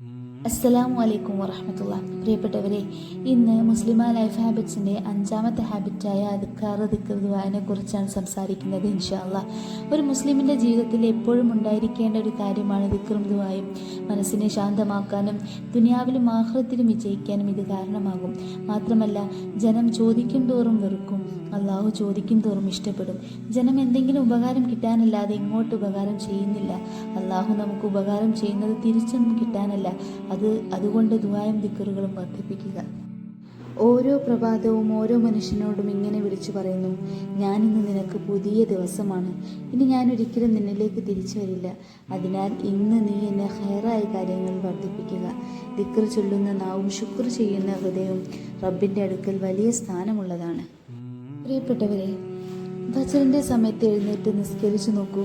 Mm. അസ്സലാമു അലൈക്കും വറഹമത്തുള്ള പ്രിയപ്പെട്ടവരെ ഇന്ന് മുസ്ലിമ ലൈഫ് ഹാബിറ്റ്സിന്റെ അഞ്ചാമത്തെ ഹാബിറ്റായ അതുക്കാറ് ദിക്കറുവാനെ കുറിച്ചാണ് സംസാരിക്കുന്നത് ഇൻഷാല്ല ഒരു മുസ്ലിമിന്റെ ജീവിതത്തിൽ എപ്പോഴും ഉണ്ടായിരിക്കേണ്ട ഒരു കാര്യമാണ് ദിക്കറും ദുവായും മനസ്സിനെ ശാന്തമാക്കാനും ദുനിയാവിലും ആഹ്ലത്തിലും വിജയിക്കാനും ഇത് കാരണമാകും. മാത്രമല്ല ജനം ചോദിക്കും തോറും വെറുക്കും. അള്ളാഹു ചോദിക്കും തോറും ഇഷ്ടപ്പെടും. ജനം എന്തെങ്കിലും ഉപകാരം കിട്ടാനല്ലാതെ ഇങ്ങോട്ട് ഉപകാരം ചെയ്യുന്നില്ല. അള്ളാഹു നമുക്ക് ഉപകാരം ചെയ്യുന്നത് തിരിച്ചൊന്നും കിട്ടാനല്ല. അത് അതുകൊണ്ട് ദുആയും ദിക്കറുകളും വർദ്ധിപ്പിക്കുക. ഓരോ പ്രഭാതവും ഓരോ മനുഷ്യനോടും ഇങ്ങനെ വിളിച്ചു പറയുന്നു ഞാനിന്ന് നിനക്ക് പുതിയ ദിവസമാണ്. ഇനി ഞാൻ ഒരിക്കലും നിന്നിലേക്ക് തിരിച്ചു വരില്ല. അതിനാൽ ഇന്ന് നീ എന്നെ ഹെയറായ കാര്യങ്ങൾ വർദ്ധിപ്പിക്കുക. ദിക്കർ ചൊല്ലുന്ന നാവും ശുക്ർ ചെയ്യുന്ന ഹൃദയവും റബ്ബിന്റെ അടുക്കൽ വലിയ സ്ഥാനമുള്ളതാണ്. പ്രിയപ്പെട്ടവരെ ഭജറിന്റെ സമയത്ത് എഴുന്നേറ്റ് നിസ്കരിച്ചു നോക്കൂ.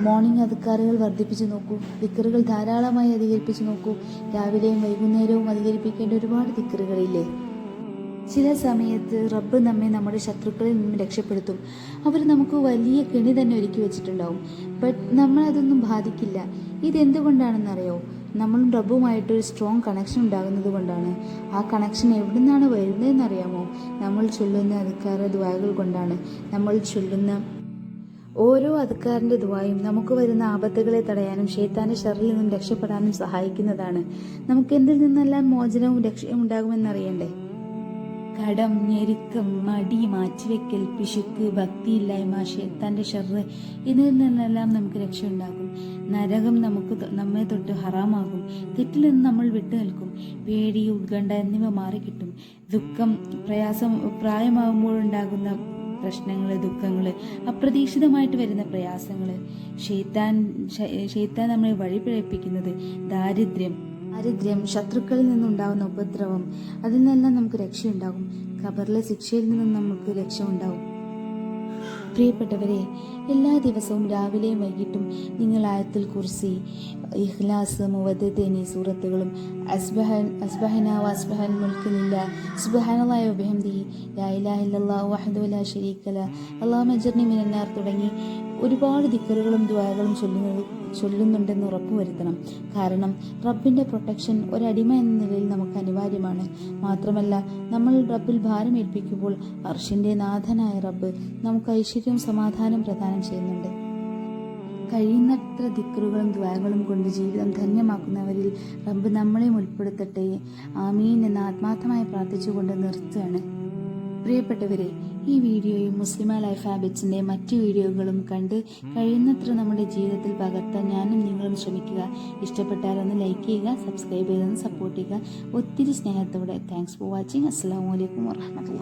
മോർണിംഗ് അധികാരികൾ വർദ്ധിപ്പിച്ചു നോക്കൂ. ദിക്കറുകൾ ധാരാളമായി അധികരിപ്പിച്ചു നോക്കൂ. രാവിലെയും വൈകുന്നേരവും അധികരിപ്പിക്കേണ്ട ഒരുപാട് ദിക്കറുകളില്ലേ? ചില സമയത്ത് റബ്ബ് നമ്മെ നമ്മുടെ ശത്രുക്കളിൽ നിന്നും രക്ഷപ്പെടുത്തും. അവർ നമുക്ക് വലിയ കെണി തന്നെ ഒരുക്കി വെച്ചിട്ടുണ്ടാവും. ബട്ട് നമ്മളതൊന്നും ബാധിക്കില്ല. ഇതെന്തുകൊണ്ടാണെന്നറിയോ? നമ്മളും റബ്ബുമായിട്ടൊരു സ്ട്രോങ് കണക്ഷൻ ഉണ്ടാകുന്നത് കൊണ്ടാണ്. ആ കണക്ഷൻ എവിടെ നിന്നാണ് വരുന്നതെന്ന് അറിയാമോ നമ്മൾ ചൊല്ലുന്ന അധികാര ദ്വായകൾ കൊണ്ടാണ്. നമ്മൾ ചൊല്ലുന്ന ഓരോ അധികാരന്റെ ദുവായും നമുക്ക് വരുന്ന ആപത്തുകളെ തടയാനും ഷെയ്ത്താന്റെ ഷറിൽ നിന്നും രക്ഷപ്പെടാനും സഹായിക്കുന്നതാണ്. നമുക്ക് എന്തിൽ നിന്നെല്ലാം മോചനവും രക്ഷയും ഉണ്ടാകുമെന്നറിയണ്ടേ? കടം ഞെരുക്കം മടി മാറ്റിവെക്കൽ പിശുക്ക് ഭക്തിയില്ലായ്മ ഷെയ്ത്താന്റെ ഷെറ് ഇതിൽ നിന്നെല്ലാം നമുക്ക് രക്ഷയുണ്ടാകും. നരകം നമുക്ക് നമ്മെ തൊട്ട് ഹറാമാകും. തെറ്റിൽ നിന്ന് നമ്മൾ വിട്ടു നിൽക്കും. പേടി ഉത്കണ്ഠ എന്നിവ മാറിക്കിട്ടും. ദുഃഖം പ്രയാസം പ്രായമാകുമ്പോഴുണ്ടാകുന്ന പ്രശ്നങ്ങൾ ദുഃഖങ്ങൾ അപ്രതീക്ഷിതമായിട്ട് വരുന്ന പ്രയാസങ്ങൾ ഷെയ്ത്താൻ ഷെയ്ത്താൻ നമ്മളെ വഴിപിഴപ്പിക്കുന്നത് ദാരിദ്ര്യം. ദാരിദ്ര്യം ശത്രുക്കളിൽ നിന്നുണ്ടാകുന്ന ഉപദ്രവം അതിൽ നിന്നെല്ലാം നമുക്ക് രക്ഷയുണ്ടാകും. ഖബറിലെ ശിക്ഷയിൽ നിന്നും നമുക്ക് രക്ഷയുണ്ടാകും. പ്രിയപ്പെട്ടവരെ എല്ലാ ദിവസവും രാവിലെയും വൈകിട്ടും നിങ്ങൾ ആയത്തിൽ കുർസി ഇഖ്ലാസ് മുവദ്ദത്ത് എന്നീ സൂറത്തുകളും അസ്ബഹൻ അസ്ബഹന വസ്ബഹൻ മുൽക്കുന്നില്ല സുബഹാനായ ഉപഹംദി ലാ ഇലാഹ ഇല്ലല്ലാഹു വഹദഹു ലാ ശരീക ല അല്ലാഹു മജർനി മിനന്നാർ തുടങ്ങി. ഒരുപാട് ദിക്കറുകളും ദ്വാരകളും ചൊല്ലുന്നത് ചൊല്ലുന്നുണ്ടെന്ന് ഉറപ്പുവരുത്തണം കാരണം റബ്ബിന്റെ പ്രൊട്ടക്ഷൻ ഒരടിമ എന്ന നിലയിൽ നമുക്ക് അനിവാര്യമാണ്. മാത്രമല്ല നമ്മൾ റബ്ബിൽ ഭാരം ഏൽപ്പിക്കുമ്പോൾ അർഷിന്റെ നാഥനായ റബ്ബ് നമുക്ക് ഐശ്വര്യവും സമാധാനം പ്രദാനം ചെയ്യുന്നുണ്ട്. കഴിയുന്നത്ര ദിക്കറുകളും ദ്വാരങ്ങളും കൊണ്ട് ജീവിതം ധന്യമാക്കുന്നവരിൽ റബ്ബ് നമ്മളെയും ഉൾപ്പെടുത്തട്ടെ. ആമീൻ എന്ന് ആത്മാർത്ഥമായി പ്രാർത്ഥിച്ചുകൊണ്ട് നിർത്തുകയാണ്. പ്രിയപ്പെട്ടവരെ ഈ വീഡിയോയും മുസ്ലിമ ലൈഫ് ഹാബിറ്റ്സിന്റെ മറ്റ് വീഡിയോകളും കണ്ട് കഴിയുന്നത്ര നമ്മുടെ ജീവിതത്തിൽ പകർത്താൻ ഞാനും നിങ്ങളും ശ്രമിക്കുക. ഇഷ്ടപ്പെട്ടാൽ ഒന്ന് ലൈക്ക് ചെയ്യുക സബ്സ്ക്രൈബ് ചെയ്തൊന്ന് സപ്പോർട്ട് ചെയ്യുക. ഒത്തിരി സ്നേഹത്തോടെ താങ്ക്സ് ഫോർ വാച്ചിങ് അസ്സാം വലൈക്കും വാഹമത്തുള്ള